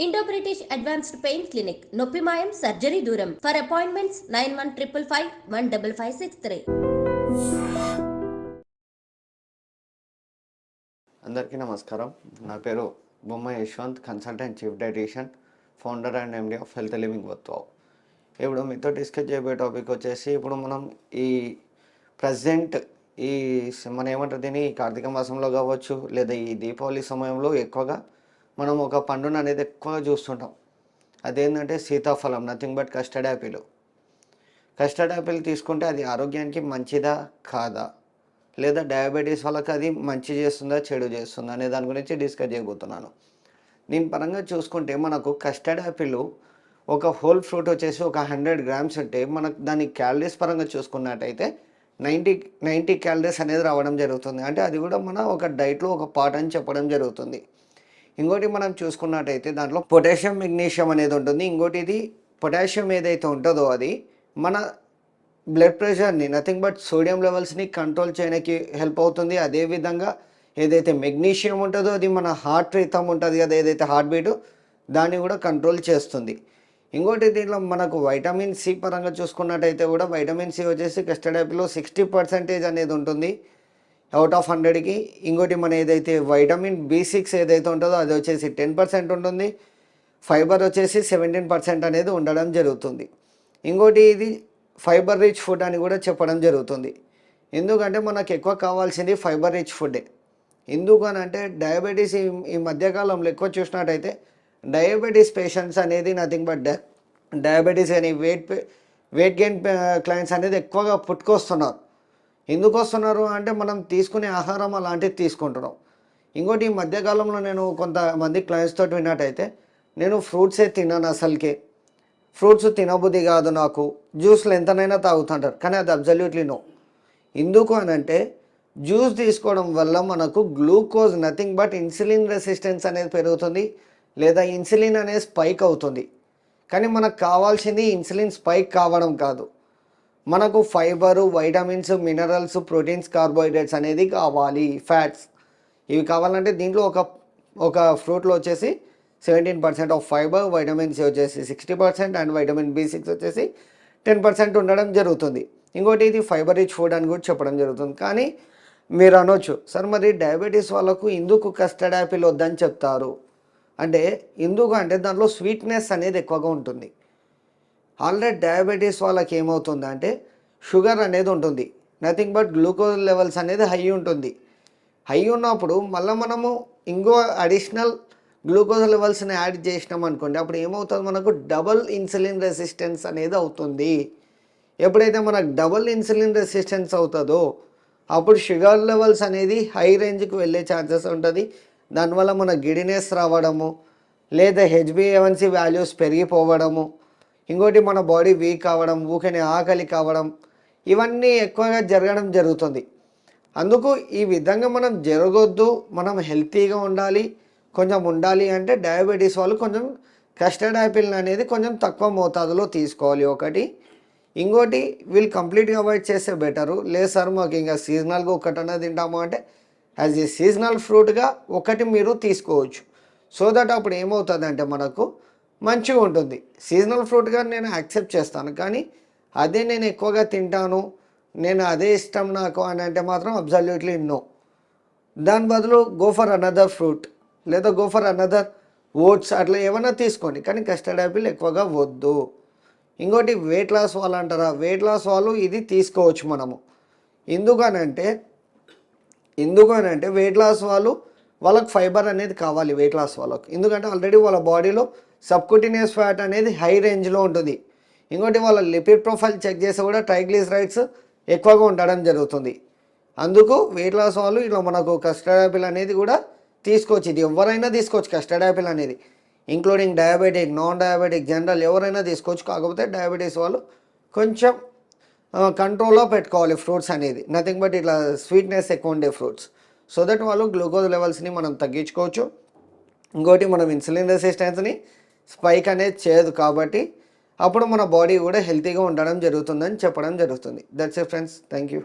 Indo British advanced pain clinic నొప్పి మాయం surgery దూరం for appointments nine one triple five one double five six three అందరికీ నమస్కారం. నా పేరు Bomma Yashwant consultant chief dietitian founder and MD of health living వత్వావు ఇప్పుడు మీతో discuss చేయబోయే టాపిక్ వచ్చేసి ఇప్పుడు మనం ఈ ప్రజెంట్ ఈ మన ఏమంటారు దీన్ని? కార్తీక మాసంలో కావచ్చు లేదా ఈ దీపావళి సమయంలో ఎక్కువగా మనం ఒక పండును అనేది ఎక్కువగా చూస్తుంటాం. అదేంటంటే సీతాఫలం nothing but custard apple custard apple తీసుకుంటే అది ఆరోగ్యానికి మంచిదా? కాదా? లేదా డయాబెటీస్ వాళ్ళకి అది మంచి చేస్తుందా? చెడు చేస్తుందా? అనే దాని గురించి డిస్కస్ చేయబోతున్నాను. దీని పరంగా చూసుకుంటే మనకు కస్టర్డ్ యాపిల్ ఒక హోల్ ఫ్రూట్ వచ్చేసి ఒక హండ్రెడ్ గ్రామ్స్ ఉంటే మనకు దాని క్యాలరీస్ పరంగా చూసుకున్నట్టయితే నైంటీ నైంటీ క్యాలరీస్ అనేది రావడం జరుగుతుంది. అంటే అది కూడా మన ఒక డైట్లో ఒక పార్ట్ అని చెప్పడం జరుగుతుంది. ఇంకోటి మనం చూసుకున్నట్టయితే దాంట్లో పొటాషియం మెగ్నీషియం అనేది ఉంటుంది. ఇంకోటి ఇది పొటాషియం ఏదైతే ఉంటుందో అది మన బ్లడ్ ప్రెషర్ని నథింగ్ బట్ సోడియం లెవెల్స్ని కంట్రోల్ చేయడానికి హెల్ప్ అవుతుంది. అదేవిధంగా ఏదైతే మెగ్నీషియం ఉంటుందో అది మన హార్ట్ రిథమ్ ఉంటుంది కదా ఏదైతే హార్ట్ బీట్ దాన్ని కూడా కంట్రోల్ చేస్తుంది. ఇంకోటి దీంట్లో మనకు వైటమిన్ సి పరంగా చూసుకున్నట్టయితే కూడా వైటమిన్ సి వచ్చేసి కస్టర్డ్ యాపిల్లో సిక్స్టీ పర్సెంటేజ్ అనేది ఉంటుంది. అవుట్ ఆఫ్ హండ్రెడ్కి ఇంకోటి మన ఏదైతే వైటమిన్ బి సిక్స్ ఏదైతే ఉంటుందో అది వచ్చేసి టెన్ పర్సెంట్ ఉంటుంది. ఫైబర్ వచ్చేసి సెవెంటీన్ పర్సెంట్ అనేది ఉండడం జరుగుతుంది. ఇంకోటి ఇది ఫైబర్ రిచ్ ఫుడ్ అని కూడా చెప్పడం జరుగుతుంది. ఎందుకంటే మనకు ఎక్కువ కావాల్సింది ఫైబర్ రిచ్ ఫుడ్డే ఎందుకు అని అంటే డయాబెటీస్ ఈ ఈ మధ్యకాలంలో ఎక్కువ చూసినట్టయితే డయాబెటీస్ పేషెంట్స్ అనేది నథింగ్ బట్ డయాబెటీస్ కానీ వెయిట్ వెయిట్ గెయిన్ క్లయింట్స్ అనేది ఎక్కువగా పుట్టుకొస్తున్నారు. ఎందుకు వస్తున్నారు అంటే మనం తీసుకునే ఆహారం అలాంటిది తీసుకుంటున్నాం. ఇంకోటి ఈ మధ్యకాలంలో నేను కొంతమంది క్లయింట్స్ తోటి విన్నట్టయితే నేను ఫ్రూట్సే తిన్నాను అసలుకే. ఫ్రూట్స్ తినబుద్ధి కాదు నాకు. జ్యూస్లు ఎంతనైనా తాగుతుంటారు కానీ అది అబ్జల్యూట్లీ నో ఎందుకు అని అంటే జ్యూస్ తీసుకోవడం వల్ల మనకు glucose nothing but insulin resistance అనేది పెరుగుతుంది లేదా ఇన్సులిన్ అనేది స్పైక్ అవుతుంది. కానీ మనకు కావాల్సింది ఇన్సులిన్ స్పైక్ కావడం కాదు. మనకు fibre vitamins minerals proteins carbohydrates అనేది కావాలి ఫ్యాట్స్. ఇవి కావాలంటే దీంట్లో ఒక ఒక ఫ్రూట్లో వచ్చేసి seventeen percent of fibre vitamin C వచ్చేసి sixty percent and vitamin B six వచ్చేసి టెన్ పర్సెంట్ ఉండడం జరుగుతుంది. ఇంకోటి ఇది ఫైబర్ రిచ్ ఫుడ్ అని కూడా చెప్పడం జరుగుతుంది. కానీ మీరు అనొచ్చు సార్ మరి డయాబెటీస్ వాళ్ళకు ఎందుకు కస్టర్డ్ యాపిల్ వద్దని చెప్తారు? అంటే ఎందుకు అంటే దాంట్లో స్వీట్నెస్ అనేది ఎక్కువగా ఉంటుంది. ఆల్రెడీ డయాబెటీస్ వాళ్ళకి ఏమవుతుందంటే షుగర్ అనేది ఉంటుంది. నథింగ్ బట్ గ్లూకోజ్ లెవెల్స్ అనేది హై ఉంటుంది. హై ఉన్నప్పుడు మళ్ళీ మనము ఇంకో అడిషనల్ గ్లూకోజ్ లెవెల్స్ని యాడ్ చేసినాం అనుకోండి అప్పుడు ఏమవుతుంది మనకు? డబల్ ఇన్సులిన్ రెసిస్టెన్స్ అనేది అవుతుంది. ఎప్పుడైతే మనకు డబల్ ఇన్సులిన్ రెసిస్టెన్స్ అవుతుందో అప్పుడు షుగర్ లెవెల్స్ అనేది హై రేంజ్కి వెళ్ళే ఛాన్సెస్ ఉంటుంది. దానివల్ల మన గిడినెస్ రావడము లేదా హెచ్బిఏవన్సీ వాల్యూస్ పెరిగిపోవడము ఇంకోటి మన బాడీ వీక్ అవ్వడం ఊకనే ఆకలి కావడం ఇవన్నీ ఎక్కువగా జరగడం జరుగుతుంది. అందుకు ఈ విధంగా మనం జరగొద్దు మనం హెల్తీగా ఉండాలి కొంచెం ఉండాలి అంటే డయాబెటీస్ వాళ్ళు కొంచెం కస్టర్డ్ యాపిల్ అనేది కొంచెం తక్కువ మోతాదులో తీసుకోవాలి ఒకటి. ఇంకోటి వీళ్ళు కంప్లీట్గా అవాయిడ్ చేస్తే బెటరు. లేదు సార్ మాకు ఇంకా సీజనల్గా ఒకటన్నా తింటాము అంటే యాజ్ ఏ సీజనల్ ఫ్రూట్గా ఒకటి మీరు తీసుకోవచ్చు. సో దట్ అప్పుడు ఏమవుతుందంటే మనకు మంచిగా ఉంటుంది. సీజనల్ ఫ్రూట్గా నేను యాక్సెప్ట్ చేస్తాను. కానీ అదే నేను ఎక్కువగా తింటాను. నేను అదే ఇష్టం నాకు అని అంటే మాత్రం అబ్జల్యూట్లీ నో దాని బదులు గో ఫర్ అనదర్ ఫ్రూట్ లేదా గో ఫర్ అనదర్ ఓట్స్ అట్లా ఏమైనా తీసుకోండి. కానీ కస్టర్డ్ యాపిల్ ఎక్కువగా వద్దు. ఇంకోటి వెయిట్ లాస్ వాళ్ళు అంటారా? వెయిట్ లాస్ వాళ్ళు ఇది తీసుకోవచ్చు మనము. ఎందుకనంటే ఎందుకనంటే వెయిట్ లాస్ వాళ్ళు వాళ్ళకి ఫైబర్ అనేది కావాలి వెయిట్ లాస్ వాళ్ళకి ఎందుకంటే ఆల్రెడీ వాళ్ళ బాడీలో సబ్కుటినియస్ ఫ్యాట్ అనేది హై రేంజ్లో ఉంటుంది. ఇంకోటి వాళ్ళ లిపిడ్ ప్రొఫైల్ చెక్ చేస్తే కూడా ట్రైగ్లిసరైడ్స్ ఎక్కువగా ఉండడం జరుగుతుంది. అందుకు వెయిట్ లాస్ వాళ్ళు ఇలా మనకు కస్టర్డ్ యాపిల్ అనేది కూడా తీసుకోవచ్చు. ఇది ఎవరైనా తీసుకోవచ్చు కస్టర్డ్ యాపిల్ అనేది. Including diabetic non diabetic general ఎవరైనా తీసుకోవచ్చు. కాకపోతే డయాబెటీస్ వాళ్ళు కొంచెం కంట్రోల్లో పెట్టుకోవాలి ఫ్రూట్స్ అనేది. నథింగ్ బట్ ఇట్లా స్వీట్నెస్ ఎక్కువ ఉండే ఫ్రూట్స్ సో దట్ వాళ్ళు గ్లూకోజ్ లెవెల్స్ని మనం తగ్గించుకోవచ్చు. ఇంకోటి మనం ఇన్సులిన్ రెసిస్టెన్స్ని స్పైక్ అనేది చేయదు కాబట్టి అప్పుడు మన బాడీ కూడా హెల్తీగా ఉండడం జరుగుతుందని చెప్పడం జరుగుతుంది. That's a friends thank you